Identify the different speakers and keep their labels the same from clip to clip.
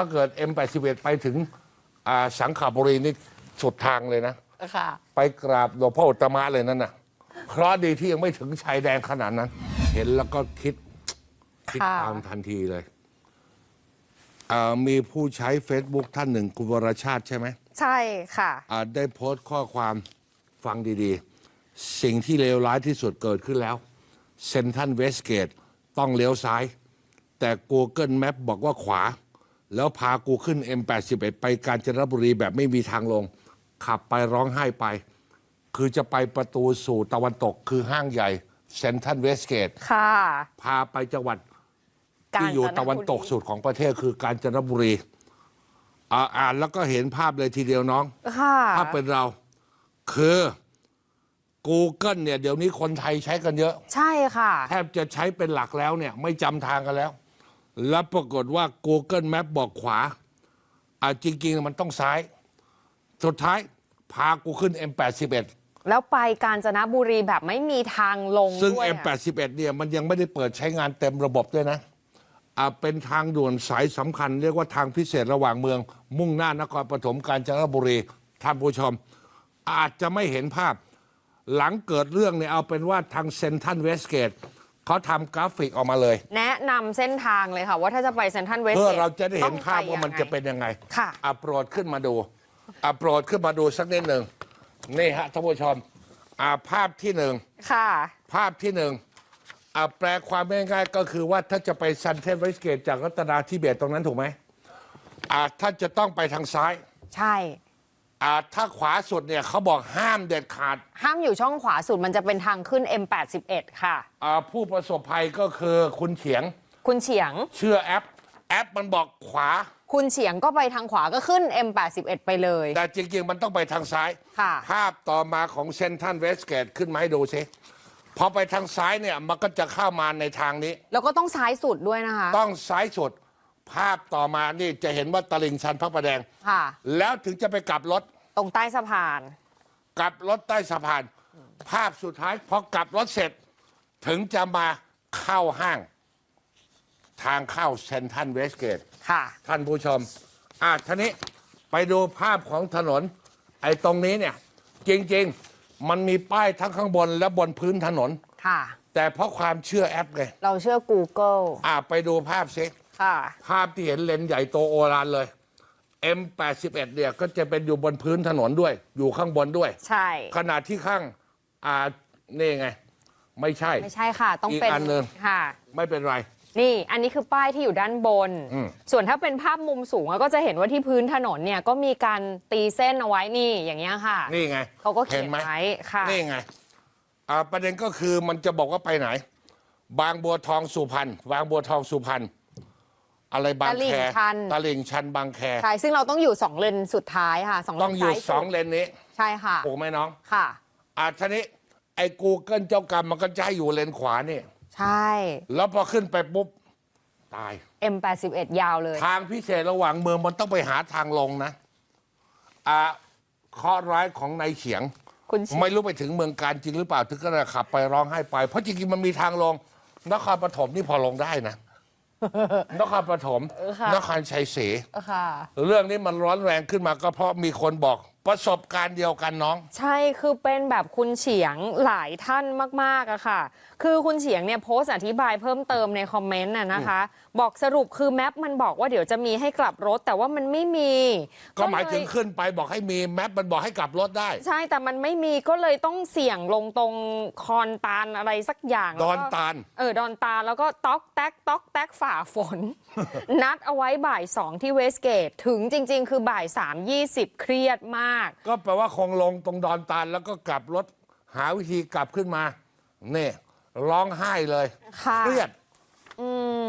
Speaker 1: ถ้าเกิด M81 ไปถึงอ่าสังขบุรีนี่สุดทางเลยนะ
Speaker 2: ค่ะ
Speaker 1: ไปกราบหลวงพ่ออุตตมะเลยนั่นน่ะเคราะห์ดีที่ยังไม่ถึงชายแดนขนาดนั้น เห็นแล้วก็คิด คิด
Speaker 2: ค่ะ
Speaker 1: ตามทันทีเลยอ่ามีผู้ใช้ Facebook ท่านหนึ่งคุณวรชาติใช่ไหม
Speaker 2: ใช่ค่ะ
Speaker 1: อ่าได้โพสต์ข้อความฟังดีๆ สิ่งที่เลวร้ายที่สุดเกิดขึ้นแล้ว เซนทันเวสเกตต้องเลี้ยวซ้าย แต่ Google Map บอกว่าขวา แล้วพากูขึ้น M81 ไปกาญจนบุรีแบบไม่มีทางลง ขับไปร้องไห้ไป คือจะไปประตูสู่ตะวันตกคือห้างใหญ่เซนทันเวสเกต
Speaker 2: ค่ะ
Speaker 1: พาไปจังหวัด
Speaker 2: กาญจนบุรี
Speaker 1: ที่อยู่ตะวันตกสุดของประเทศคือกาญจนบุรี อ่าอ่านแล้วก็เห็นภาพเลยทีเดียวน้อง
Speaker 2: ค่ะ
Speaker 1: ถ้าเป็นเรา คือ Google เนี่ยเดี๋ยวนี้คนไทยใช้กันเยอะ
Speaker 2: ใช่ค่ะ
Speaker 1: แทบจะใช้เป็นหลักแล้วเนี่ย ไม่จำทางกันแล้ว แล้วปรากฏว่า Google Map บอกขวาอ่าจริง ๆ มันต้องซ้าย สุดท้ายพากูขึ้น M81
Speaker 2: แล้วไปกาญจนบุรีแบบไม่มีทางลง
Speaker 1: ซึ่ง
Speaker 2: ด้วยอะ
Speaker 1: M81 เนี่ยมันยังไม่ได้เปิดใช้งานเต็มระบบด้วยนะอ่าเป็นทางด่วนสายสำคัญ เรียกว่าทางพิเศษระหว่างเมือง มุ่งหน้านครปฐมกาญจนบุรีท่านผู้ชม อาจจะไม่เห็นภาพ หลังเกิดเรื่องเนี่ยเอาเป็นว่าทางเซนทันเวสเกต เขาทำกราฟิกออกมาเลย
Speaker 2: แนะนำเส้นทางเลยค่ะ ว่าถ้าจะไปเซนทรัลเวส
Speaker 1: เพื่อเราจะได้เห็นภาพว่ามันจะเป็น
Speaker 2: น
Speaker 1: ยังไง
Speaker 2: ค่ะ
Speaker 1: อะโปรดขึ้นมาดูอะโปรดขึ้นมาดูสักนิดหนึ่งนี่ฮะท่านผู้ชมอะภาพที่หนึ่ง
Speaker 2: ค่ะ
Speaker 1: ภาพที่หนึ่งอะแปลความง่ายๆก็คือว่าถ้าจะไปซันเทนเวสเกตจากรัตนาทิเบตตรงนั้นถูกไหมอะถ้าจะต้องไปทางซ้าย
Speaker 2: ใช่
Speaker 1: อะถ้าขวาสุดเนี่ยเขาบอกห้ามเด็ดขาด
Speaker 2: ห้ามอยู่ช่องขวาสุดมันจะเป็นทางขึ้น M81 ค่ะ
Speaker 1: อะผู้ประสบภัยก็คือคุณเฉียง
Speaker 2: คุณเฉียง
Speaker 1: เชื่อแอป แอปมันบอกขวา
Speaker 2: คุณเฉียงก็ไปทางขวาก็ขึ้น M81 ไปเลย
Speaker 1: แต่จริง ๆ มันต้องไปทางซ้าย
Speaker 2: ค่ะ
Speaker 1: ภาพต่อมาของเซนทันเวสเกตขึ้นมาให้ดูสิพอไปทางซ้ายเนี่ยมันก็จะเข้ามาในทางนี้
Speaker 2: แล้วก็ต้องซ้ายสุดด้วยนะคะ
Speaker 1: ต้องซ้ายสุด ภาพต่อมานี่จะเห็นว่าตลิ่งชันพระประแดง
Speaker 2: ค่ะ
Speaker 1: แล้วถึงจะไปกลับรถ
Speaker 2: ตรงใต้สะพาน
Speaker 1: กลับรถใต้สะพาน ภาพสุดท้ายพอกลับรถเสร็จ ถึงจะมาเข้าห้าง ทางเข้าเซนทันเวสเกต
Speaker 2: ค่ะ
Speaker 1: ท่านผู้ชม อะทีนี้ไปดูภาพของถนน ไอ้ตรงนี้เนี่ย จริง ๆ มันมีป้ายทั้งข้างบนและบนพื้นถนน
Speaker 2: ค่ะ
Speaker 1: แต่เพราะความเชื่อแอปไง
Speaker 2: เราเชื่อ Google
Speaker 1: อะไปดูภาพซิ
Speaker 2: ค่ะ
Speaker 1: ภาพที่เห็นเลนส์ใหญ่โตโอรานเลย M81 เนี่ยก็จะเป็นอยู่บนพื้นถนนด้วย อยู่ข้างบนด้วย
Speaker 2: ใช่
Speaker 1: ขนาดที่ข้างอ่านี่ไง ไม่ใช่
Speaker 2: ไม่ใช่ค่ะ ต้อง
Speaker 1: อีก
Speaker 2: เป็น
Speaker 1: อันหนึ่ง
Speaker 2: ค่ะ
Speaker 1: ไม่เป็นไร
Speaker 2: นี่ อันนี้คือป้ายที่อยู่ด้านบน
Speaker 1: อืม
Speaker 2: ส่วนถ้าเป็นภาพมุมสูงอะก็จะเห็นว่าที่พื้นถนนเนี่ยก็มีการตีเส้นเอาไว้นี่อย่างเงี้ยค่ะ
Speaker 1: นี่ไง
Speaker 2: เขาก็เขี
Speaker 1: ห็
Speaker 2: ยน
Speaker 1: ไหม
Speaker 2: ไว้ค่ะ
Speaker 1: นี่ไงอ่าประเด็นก็คือมันจะบอกว่าไปไหน บางบัวทองสุพรรณบางบัวทองสุพรรณ อะไรบาง
Speaker 2: ตลิ่
Speaker 1: แค
Speaker 2: งชัน
Speaker 1: ตลิ่งชันบางแค
Speaker 2: ใช่ซึ่งเราต้องอยู่สองเลนสุดท้ายค่ะสองเลน
Speaker 1: ต้องอยู่
Speaker 2: ซ้า
Speaker 1: สอง
Speaker 2: สุด
Speaker 1: เลนนี้
Speaker 2: ใช่ค่ะ
Speaker 1: ถูกไหมน้อง
Speaker 2: ค่ะ
Speaker 1: อ่าทีนี้ไอ้กูเกิลเจ้ากรรมมันก็จะให้อยู่เลนขวานี่
Speaker 2: ใช่
Speaker 1: แล้วพอขึ้นไปปุ๊บ ตาย
Speaker 2: M81 ยาวเลย
Speaker 1: ทางพิเศษระหว่างเมืองมันต้องไปหาทางลงนะ อ่าข้อร้ายของนายเฉียง
Speaker 2: คุณชิ
Speaker 1: ไม่รู้ไปถึงเมืองการจริงหรือเปล่า ถึงก็ขับไปร้องไห้ไป เพราะจริงๆมันมีทางลงนครปฐมนี่พอลงได้นะ นครปฐม
Speaker 2: เออค่ะ
Speaker 1: นครชัยศรี
Speaker 2: ค่ะ
Speaker 1: เรื่องนี้มันร้อนแรงขึ้นมาก็เพราะมีคนบอก ประสบการณ์เดียวกันน้อง
Speaker 2: ใช่คือเป็นแบบคุณเฉียงหลายท่านมากๆอะค่ะ คือคุณเฉียงเนี่ยโพสต์อธิบายเพิ่มเติมในคอมเมนต์น่ะนะคะ บอกสรุปคือแมปมันบอกว่าเดี๋ยวจะมีให้กลับรถแต่ว่ามันไม่มี
Speaker 1: ก็หมายถึง
Speaker 2: เล
Speaker 1: ขึ้นไปบอกให้มีแมปมันบอกให้กลับรถได้
Speaker 2: ใช่แต่มันไม่มีก็เลยต้องเสี่ยงลงตรงคอนตาลอะไรสักอย่าง
Speaker 1: ด
Speaker 2: แล้ว
Speaker 1: อน
Speaker 2: ก็
Speaker 1: ตาล
Speaker 2: เออดอนตาลแล้วก็ต๊อกแต๊กต๊อกแต๊กฝ่าฝน นัดเอาไว้บ่ายสองที่เวสเกตถึงจริง ๆ คือบ่ายสามยี่สิบเครียดมาก
Speaker 1: ก็แปลว่าคงลงตรงดอนตาลแล้วก็กลับรถหาวิธีกลับขึ้นมาเนี่ยร้องไห้เลย
Speaker 2: ค่ะ
Speaker 1: เครียด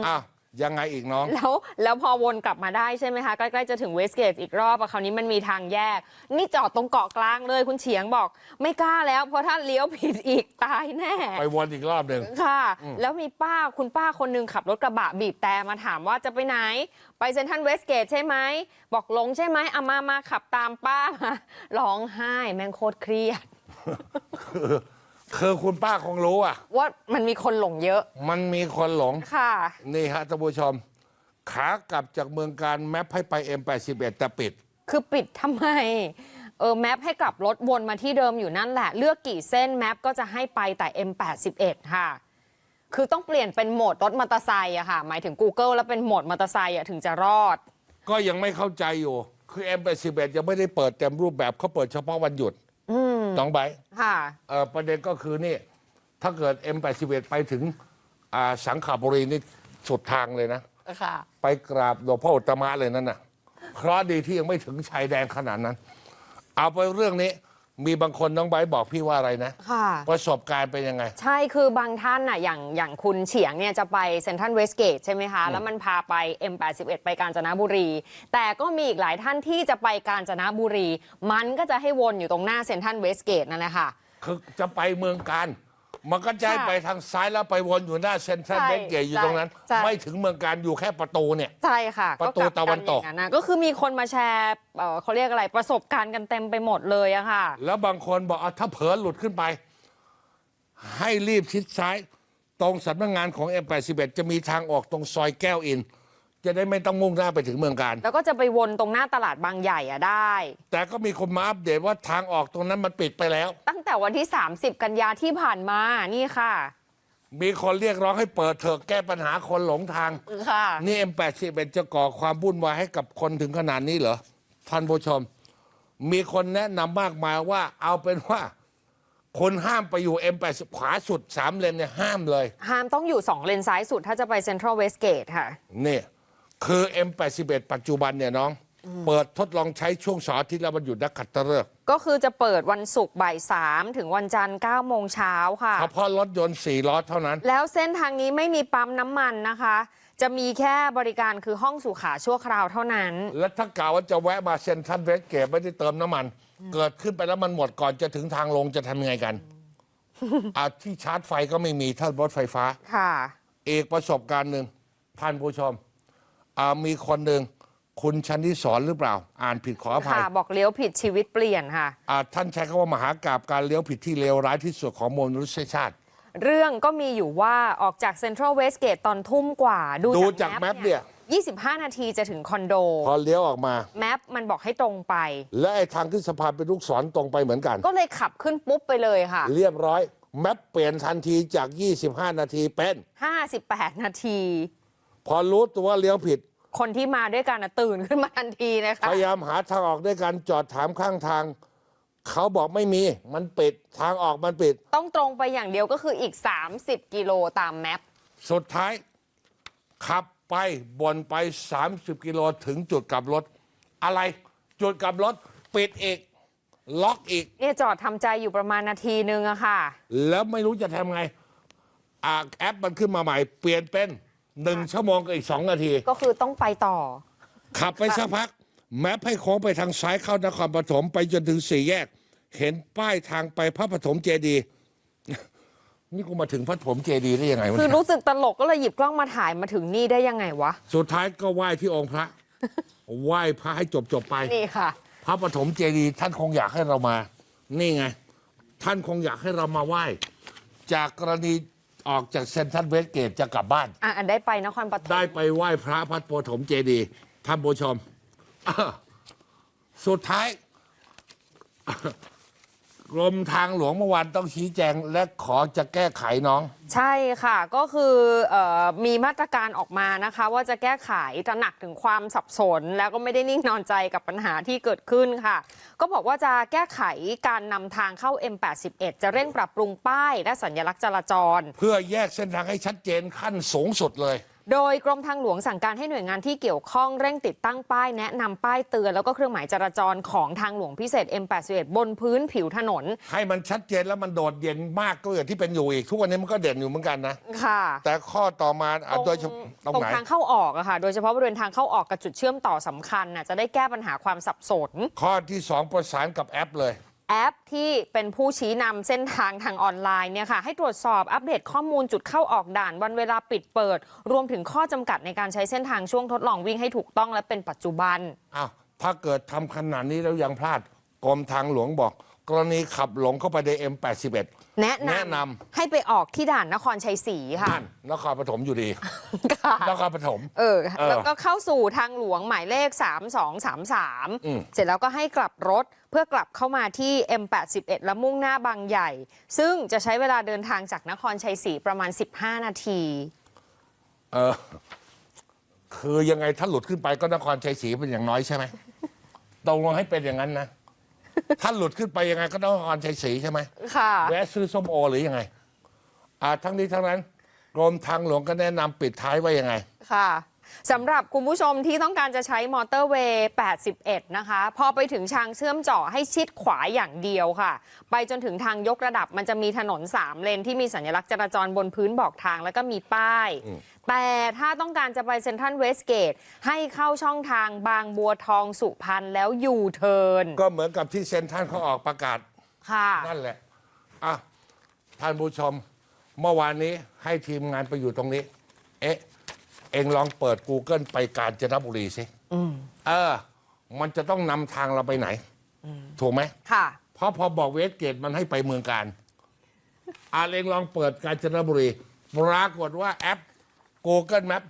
Speaker 1: อ้าว ยังไงอีกน้อง
Speaker 2: แล้วแล้วพอวนกลับมาได้ใช่ไหมคะ ใกล้ๆจะถึงเวสเกตอีกรอบอะคราวนี้มันมีทางแยก นี่จอดตรงเกาะกลางเลยคุณเฉียงบอก ไม่กล้าแล้ว เพราะถ้าเลี้ยวผิดอีกตายแน่
Speaker 1: ไปวนอีกรอบหนึ่ง
Speaker 2: ค่ะแล้วมีป้าคุณป้าคนหนึงขับรถกระบะบีบแต่มาถามว่าจะไปไหน ไปเซนทรัลเวสเกตใช่ไหม บอกลงใช่ไหมอามามาขับตามป้ามาร้องไห้แม่งโคตรเครียด
Speaker 1: คือ คุณป้าคงรู้อะ
Speaker 2: ว่ามันมีคนหลงเยอะ
Speaker 1: มันมีคนหลง
Speaker 2: ค่ะ
Speaker 1: นี่ฮะท่านผู้ชม ขากลับจากเมืองการแมปให้ไป M81 แต่ปิด
Speaker 2: คือปิดทำไม เออแมปให้กลับรถวนมาที่เดิมอยู่นั่นแหละ เลือกกี่เส้นแมปก็จะให้ไปแต่ M81 ค่ะ คือต้องเปลี่ยนเป็นโหมดรถมอเตอร์ไซค์อะค่ะ หมายถึง Google แล้วเป็นโหมดมอเตอร์ไซค์อะถึงจะรอด
Speaker 1: ก็ยังไม่เข้าใจอยู่ คือ M81 ยังไม่ได้เปิดเต็มรูปแบบเขาเปิดเฉพาะวันหยุด น้องไบร์ท
Speaker 2: ค่ะ
Speaker 1: เอ่อประเด็นก็คือนี่ ถ้าเกิด M81 ไปถึงอ่าสังขบุรีนี่สุดทางเลยนะ
Speaker 2: ค่ะ
Speaker 1: ไปกราบหลวงพ่ออุตตมะเลยนั่นน่ะ เพราะห์ดีที่ยังไม่ถึงชายแดนขนาดนั้น เอาไปเรื่องนี้ มีบางคนน้องไบร์ทบอกพี่ว่าอะไรนะ
Speaker 2: ค่ะ
Speaker 1: ประสบการณ์เป็นยังไง
Speaker 2: ใช่คือบางท่านน่ะอย่างอย่างคุณเฉียงเนี่ยจะไปเซนทรัลเวสเกตใช่ไหมคะ แล้วมันพาไป M81 ไปกาญจนบุรี แต่ก็มีอีกหลายท่านที่จะไปกาญจนบุรี มันก็จะให้วนอยู่ตรงหน้าเซนทรัลเวสเกตนั่นแหละค่ะ
Speaker 1: คือจะไปเมืองการ มันก็จะให้
Speaker 2: ค่ะ
Speaker 1: ไปทางซ้ายแล้วไปวนอยู่หน้าเซ็นทรัล
Speaker 2: ใช่
Speaker 1: เวสเกตอยู่ตรงนั้น
Speaker 2: ใช่
Speaker 1: ไม่ถึงเมืองการอยู่แค่ประตูเนี่ย
Speaker 2: ใช่ค่ะ
Speaker 1: ประตู
Speaker 2: ก็กลับ
Speaker 1: ตะวันตก
Speaker 2: อย่างนะก็คือมีคนมาแชร์เอ่อเขาเรียกอะไรประสบการณ์กันเต็มไปหมดเลยอะค่ะ
Speaker 1: แล้วบางคนบอกอะถ้าเผลอหลุดขึ้นไป ให้รีบชิดซ้าย ตรงสำนักงานของ M81 จะมีทางออกตรงซอยแก้วอิน จะได้ไม่ต้องมุ่งหน้าไปถึงเมืองการ
Speaker 2: แล้วก็จะไปวนตรงหน้าตลาดบางใหญ่อะได้
Speaker 1: แต่ก็มีคนมาอัปเดตว่าทางออกตรงนั้นมันปิดไปแล้ว
Speaker 2: ตั้ง แต่วันที่ 30 กันยาที่ผ่านมานี่ค่ะ
Speaker 1: มีคนเรียกร้องให้เปิดเถอะแก้ปัญหาคนหลงทาง
Speaker 2: ค่ะ
Speaker 1: นี่ M81 จะก่อความวุ่นวายให้กับคนถึงขนาดนี้เหรอ ท่านผู้ชม มีคนแนะนำมากมายว่า เอาเป็นว่า คนห้ามไปอยู่ M80 ขวาสุดสามเลนเนี่ยห้ามเลย
Speaker 2: ห้ามต้องอยู่ 2 เลนซ้ายสุด ถ้าจะไปเซ็นทรัลเวสเกตค่ะ
Speaker 1: นี่ คือ M81 ปัจจุบันเนี่ยน้อง เปิดทดลองใช้ช่วงเสาร์อาทิตย์แล้วมันหยุดนักขัตฤกษ์
Speaker 2: ก็คือจะเปิดวันศุกร์บ่ายสามถึงวันจันทร์9โมงเช้าค่ะ
Speaker 1: เฉพาะรถยนต์4ล้อเท่านั้น
Speaker 2: แล้วเส้นทางนี้ไม่มีปั๊มน้ำมันนะคะ จะมีแค่บริการคือห้องสุขาชั่วคราวเท่านั้น
Speaker 1: และถ้ากล่าวว่าจะแวะมาเซ็นทรัลเวสเกตไม่ได้เติมน้ำมัน เกิดขึ้นไปแล้วมันหมดก่อนจะถึงทางลงจะทำยังไงกัน อาที่ชาร์จไฟก็ไม่มีถ้ารถไฟฟ้า
Speaker 2: ค่ะ
Speaker 1: เอกประสบการณ์หนึ่งท่านผู้ชมอ่ามีคนหนึ่ง คุณชันทิสอนหรือเปล่า อ่านผิดขออภัย
Speaker 2: ค่ะบอกเลี้ยวผิดชีวิตเปลี่ยนค่ะ
Speaker 1: อ่าท่านใช้คำว่ามหากราบการเลี้ยวผิดที่เลวร้ายที่สุดของมนุษยชาติ
Speaker 2: เรื่องก็มีอยู่ว่าออกจากเซ็นทรัลเวสเกตตอนทุ่มกว่า ดู
Speaker 1: ดูจากแมปเนี่ย
Speaker 2: 25 นาทีจะถึงคอนโด
Speaker 1: พอเลี้ยวออกมา
Speaker 2: แมปมันบอกให้ตรงไป
Speaker 1: และไอ้ทางขึ้นสะพานเป็นลูกศรตรงไปเหมือนกัน
Speaker 2: ก็เลยขับขึ้นปุ๊บไปเลยค่ะ
Speaker 1: เรียบร้อย แมปเปลี่ยนทันทีจาก 25 นาทีเป็น
Speaker 2: 58 นาที
Speaker 1: พอรู้ตัวว่าเลี้ยวผิด
Speaker 2: คนที่มาด้วยกันน่ะตื่นขึ้นมาทันทีนะคะ
Speaker 1: พยายามหาทางออกด้วยการจอดถามข้างทาง เขาบอกไม่มีมันปิดทางออกมันปิด
Speaker 2: ต้องตรงไปอย่างเดียวก็คืออีก 30 กิโลตามแมป
Speaker 1: สุดท้าย ขับไปบนไป 30 กิโลถึงจุดกลับรถ อะไรจุดกลับรถ ปิดอีก ล็อกอีก
Speaker 2: เนี่ยจอดทำใจอยู่ประมาณนาทีนึงอะค่ะ
Speaker 1: แล้วไม่รู้จะทำไงอ่าแอปมันขึ้นมาใหม่ เปลี่ยนเป็น หนึ่งชั่วโมงกับอีกสองนาที
Speaker 2: ก็คือต้องไปต่อ
Speaker 1: ขับไปสักพัก แมพให้โค้งไปทางซ้ายเข้านครปฐมไปจนถึงสี่แยก เห็นป้ายทางไปพระปฐมเจดีย์ นี่กูมาถึงพระปฐมเจดีย์ได้ยังไงวะ
Speaker 2: คือ
Speaker 1: เนี่ย
Speaker 2: รู้สึกตลกก็เลยหยิบกล้องมาถ่ายมาถึงนี่ได้ยังไงวะ
Speaker 1: สุดท้ายก็ไหว้ที่องค์พระ ไหว้พระให้จบจบๆไป
Speaker 2: นี่ค่ะ
Speaker 1: พระปฐมเจดีย์ท่านคงอยากให้เรามา นี่ไง ท่านคงอยากให้เรามาไหว้ จากกรณี ออกจากเซนทรัลเวสเกตจะกลับบ้าน
Speaker 2: อะอันได้ไปนครปฐม
Speaker 1: ได้ไปไหว้พระพัดโพถมเจดีย์ท่านผู้ชมอะสุดท้าย กรมทางหลวงเมื่อวานต้องชี้แจงและขอจะแก้ไขน้อง
Speaker 2: ใช่ค่ะก็คือเออมีมาตรการออกมานะคะ ว่าจะแก้ไขตระหนักถึงความสับสน แล้วก็ไม่ได้นิ่งนอนใจกับปัญหาที่เกิดขึ้นค่ะ ก็บอกว่าจะแก้ไขการนำทางเข้า M81 จะเร่งปรับปรุงป้ายและสัญลักษณ์จราจร
Speaker 1: เพื่อแยกเส้นทางให้ชัดเจนขั้นสูงสุดเลย
Speaker 2: โดยกรมทางหลวงสั่งการให้หน่วยงานที่เกี่ยวข้องเร่งติดตั้งป้ายแนะนำป้ายเตือนแล้วก็เครื่องหมายจราจรของทางหลวงพิเศษ M81 บนพื้นผิวถนน
Speaker 1: ให้มันชัดเจนแล้วมันโดดเด่นมากก็อย่างที่เป็นอยู่อีก ทุกวันนี้มันก็เด่นอยู่เหมือนกันนะ
Speaker 2: ค่ะ
Speaker 1: แต่ข้อต่อมาอะโดยเฉพาะตรง
Speaker 2: ตรง
Speaker 1: ไหน
Speaker 2: ทางเข้าออกอะค่ะ โดยเฉพาะบริเวณทางเข้าออกกับจุดเชื่อมต่อสำคัญน่ะจะได้แก้ปัญหาความสับสน
Speaker 1: ข้อที่สองประสานกับแอปเลย
Speaker 2: แอปที่เป็นผู้ชี้นำเส้นทางทางออนไลน์เนี่ยค่ะให้ตรวจสอบอัปเดตข้อมูลจุดเข้าออกด่าน วันเวลาปิดเปิด รวมถึงข้อจำกัดในการใช้เส้นทางช่วงทดลองวิ่งให้ถูกต้องและเป็นปัจจุบัน
Speaker 1: อ้าวถ้าเกิดทำขนาดนี้แล้วยังพลาดกรมทางหลวงบอก กรณีขับหลงเข้าไปใน M81
Speaker 2: แนะ
Speaker 1: แนะน
Speaker 2: นำให้ไปออกที่ด่านนครชัยศรีค่ะ
Speaker 1: นั่นนครปฐมอยู่ดี
Speaker 2: ค่ะ
Speaker 1: นครปฐม
Speaker 2: เออ
Speaker 1: เออ
Speaker 2: แล้วก็เข้าสู่ทางหลวงหมายเลข
Speaker 1: อืม
Speaker 2: 3233 เสร็จแล้วก็ให้กลับรถเพื่อกลับเข้ามาที่ M81 แล้วมุ่งหน้าบางใหญ่ ซึ่งจะใช้เวลาเดินทางจากนครชัยศรีประมาณ 15 นาที
Speaker 1: เออ คือยังไงถ้าหลุดขึ้นไปก็นครชัยศรีเป็นอย่างน้อยใช่ไหมตกลงให้เป็นอย่างนั้นนะ ถ้าหลุดขึ้นไปยังไงก็นครชัยศรีใช่ไหม
Speaker 2: ค่ะ
Speaker 1: แวะซื้อส้มโอหรือยังไงอ่าทั้งนี้ทั้งนั้นกรมทางหลวงก็แนะนำปิดท้ายว่ายังไง
Speaker 2: ค่ะสำหรับคุณผู้ชมที่ต้องการจะใช้มอเตอร์เวย์ 81 นะคะ พอไปถึงทางเชื่อมเจาะให้ชิดขวาอย่างเดียวค่ะ ไปจนถึงทางยกระดับมันจะมีถนน 3 เลนที่มีสัญลักษณ์จราจรบนพื้นบอกทางแล้วก็มีป้าย แต่ถ้าต้องการจะไปเซ็นทรัลเวสเกต ให้เข้าช่องทางบางบัวทองสุพรรณแล้วยูเทิร์น
Speaker 1: ก็เหมือนกับที่เซนทรันเขาออกประกาศ
Speaker 2: ค่ะ
Speaker 1: นั่นแหละ อะ ท่านผู้ชม เมื่อวานนี้ให้ทีมงานไปอยู่ตรงนี้ เอ๊ะ เองลองเปิด Google ไปกาญจนบุรีสิเออ มันจะต้องนำทางเราไปไหน ถูกไหม
Speaker 2: ค่ะ
Speaker 1: เพราะพอบอกเวสเกตมันให้ไปเมืองการอาเองลองเปิดกาญจนบุรี ปรากฏว่าแอป Google Map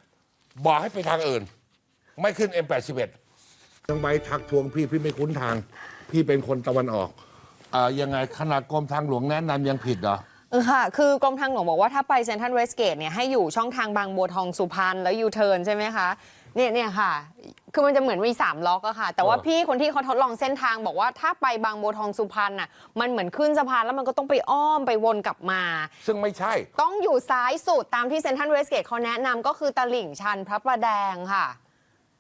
Speaker 1: บอกให้ไปทางอื่น ไม่ขึ้น M81 ยังใบทักทวงพี่พี่ไม่คุ้นทาง พี่เป็นคนตะวันออกเอ่อยังไงขนาดกรมทางหลวงแนะนำยังผิดเหรอ
Speaker 2: เออค่ะ คือกรมทางหลวงบอกว่าถ้าไปเซ็นทรัลเวสเกตเนี่ยให้อยู่ช่องทางบางบัวทองสุพรรณแล้วยูเทิร์นใช่ไหมคะ เนี่ยเนี่ยค่ะ คือมันจะเหมือนมี 3 ล็อกอะค่ะ แต่ว่า
Speaker 1: เออ
Speaker 2: พี่คนที่เขาทดลองเส้นทางบอกว่าถ้าไปบางบัวทองสุพรรณน่ะ มันเหมือนขึ้นสะพานแล้วมันก็ต้องไปอ้อมไปวนกลับมา
Speaker 1: ซึ่งไม่ใช่
Speaker 2: ต้องอยู่ซ้ายสุดตามที่เซ็นทรัลเวสเกตเขาแนะนำก็คือตลิ่งชันพระประแดงค่ะ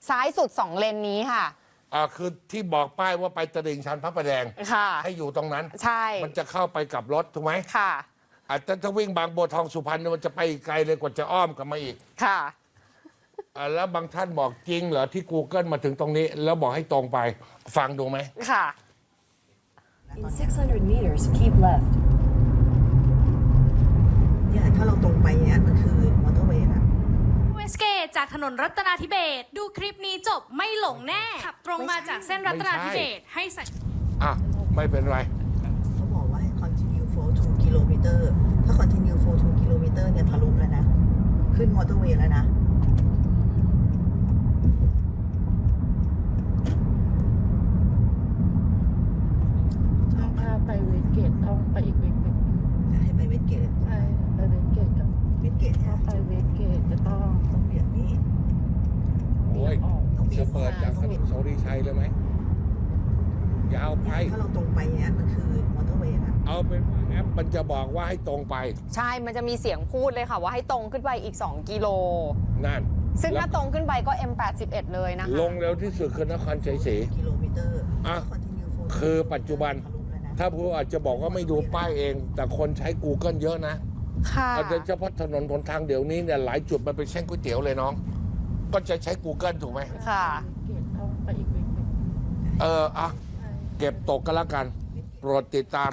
Speaker 2: ซ้ายสุด 2 เลนนี้ค่ะ
Speaker 1: อ่าคือที่บอกป้ายว่าไปตลิ่งชันพระประแดง
Speaker 2: ค่ะ
Speaker 1: ให้อยู่ตรงนั้น
Speaker 2: ใช่
Speaker 1: มันจะเข้าไปกับรถถูกไหม
Speaker 2: ค่ะ
Speaker 1: อาจจะถ้าวิ่งบางบัวทองสุพรรณเนี่ยมันจะไปอีกไกลเลยกว่าจะอ้อมกลับมาอีก
Speaker 2: ค่ะ
Speaker 1: อ่าแล้วบางท่านบอกจริงเหรอที่ Google มาถึงตรงนี้ แล้วบอกให้ตรงไปฟังดูไหม
Speaker 2: ค่ะ
Speaker 3: In 600 meters, keep left.
Speaker 4: เนี่ยถ้าเราตรงไปเนี่ยมันคือมอเตอร์เวย์ละ
Speaker 5: เวสเกตจากถนนรัตนาธิเบศรดูคลิปนี้จบไม่หลงแน่ ขับตรงมาจากเส้นรัตนาธิเบศรให้สัญ
Speaker 1: อะ ไม่เป็นไร
Speaker 4: เขาบอกว่าให้ continue for 2 kilometer ถ้า continue for 2 kilometer เนี่ยทะลุแล้วนะ ขึ้นมอเตอร์เวย์แล้วนะ
Speaker 6: ต้องพาไปเวสเกตต้ องไปอีกเวสเกต
Speaker 4: จะให้ไปเวสเกต
Speaker 6: ใช่ไปเวสเกตกับ
Speaker 4: เวสเกตเนี่
Speaker 6: ถ้ายไปเวสเกตจะต้อง
Speaker 4: ต้องเบี่ยงนี้
Speaker 1: โอ้ย
Speaker 6: ออก
Speaker 4: ต้องเบี่ย
Speaker 1: จะ
Speaker 4: ง
Speaker 1: เปิดจากถนนโสรีชัยเลยไหมยาวไป
Speaker 4: ถ้าเราตรงไปเนี่ยมันคือมอเตอร์เวย์ละ
Speaker 1: เอาเป็นว่าแอปมันจะบอกว่าให้ตรงไป
Speaker 2: ใช่มันจะมีเสียงพูดเลยค่ะว่าให้ตรงขึ้นไปอีก 2 กิโล
Speaker 1: นั่น
Speaker 2: ซึ่ง
Speaker 1: แล้ว
Speaker 2: ถ้าตรงขึ้นไปก็ M81 เลยนะคะ
Speaker 1: ลงเร็วที่สุดคือนครชัยศรี
Speaker 4: กิโลเมตร
Speaker 1: อะ
Speaker 4: ถ้า continue for
Speaker 1: คือปัจจุบัน
Speaker 4: ทะลุแล้วนะ
Speaker 1: ถ้าผู้อาจจะบอกว่าไม่ดูป้ายเอง แต่คนใช้ Google เยอะนะ
Speaker 2: ค่ะ
Speaker 1: เอาโดยเฉพาะถนนหนทางเดี๋ยวนี้เนี่ยหลายจุดมันเป็นเส้นก๋วยเตี๋ยวเลยน้อง ก็จะใช้ Google ถูกไหม
Speaker 2: ค่ะ
Speaker 6: เวสเกตต้องไปอีกเวสเกต
Speaker 1: เอออะเก็บตกกันแล้วกัน โปรดติดตาม